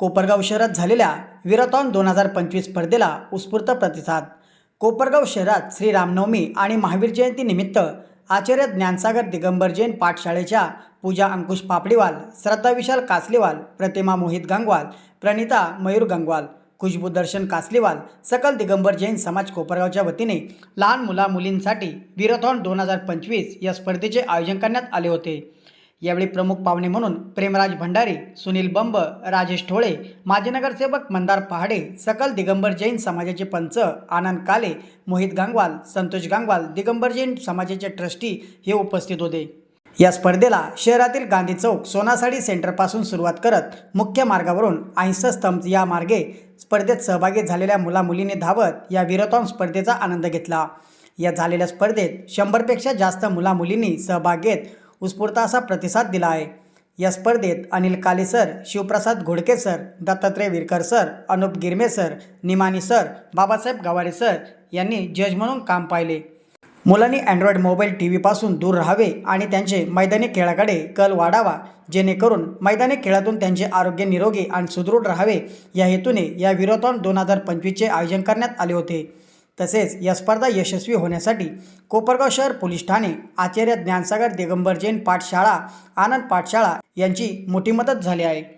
कोपरगाव शहरात झालेल्या विराथॉन दोन हजार पंचवीस स्पर्धेला उत्स्फूर्त प्रतिसाद. कोपरगाव शहरात श्री रामनवमी आणि महावीर जयंतीनिमित्त आचार्य ज्ञानसागर दिगंबर जैन पाठशाळेच्या पूजा अंकुश पापडीवाल श्रद्धा विशाल कासलीवाल प्रतिमा मोहित गंगवाल प्रणिता मयूर गंगवाल खुशबू दर्शन कासलीवाल सकल दिगंबर जैन समाज कोपरगावच्या वतीने लहान मुला मुलींसाठी दोन हजार पंचवीस या स्पर्धेचे आयोजन करण्यात आले होते. यावेळी प्रमुख पाहुणे म्हणून प्रेमराज भंडारी सुनील बंब राजेश ठोळे माजी नगरसेवक मंदार पहाडे सकल दिगंबर जैन समाजाचे पंच आनंद काले मोहित गांगवाल संतोष गांगवाल दिगंबर जैन समाजाचे ट्रस्टी हे उपस्थित होते. या स्पर्धेला शहरातील गांधी चौक सोनासाडी सेंटरपासून सुरुवात करत मुख्य मार्गावरून ऐंशी स्तंभ या मार्गे स्पर्धेत सहभागी झालेल्या मुलामुलींनी धावत या विरोथॉन स्पर्धेचा आनंद घेतला. या झालेल्या स्पर्धेत शंभरपेक्षा जास्त मुलामुलींनी सहभाग घेत उत्स्फूर्त असा प्रतिसाद दिला आहे. या स्पर्धेत Anil Kale sir Shivprasad Ghodke sir Dattatray Virkar sir Anup Girme sir Nimani sir Babasaheb Gaware sir यांनी जज म्हणून काम पाहिले. मुलांनी अँड्रॉइड मोबाईल टी व्हीपासून दूर राहावे आणि त्यांचे मैदानी खेळाकडे कल वाढावा जेणेकरून मैदानी खेळातून त्यांचे आरोग्य निरोगी आणि सुदृढ राहावे. या हेतूने या विरोथॉन दोन हजार पंचवीसचे आयोजन करण्यात आले होते. तसेच या स्पर्धा यशस्वी होण्यासाठी कोपरगाव शहर पोलीस ठाणे आचार्य ज्ञानसागर दिगंबर जैन पाठशाळा आनंद पाठशाळा यांची मोठी मदत झाली आहे.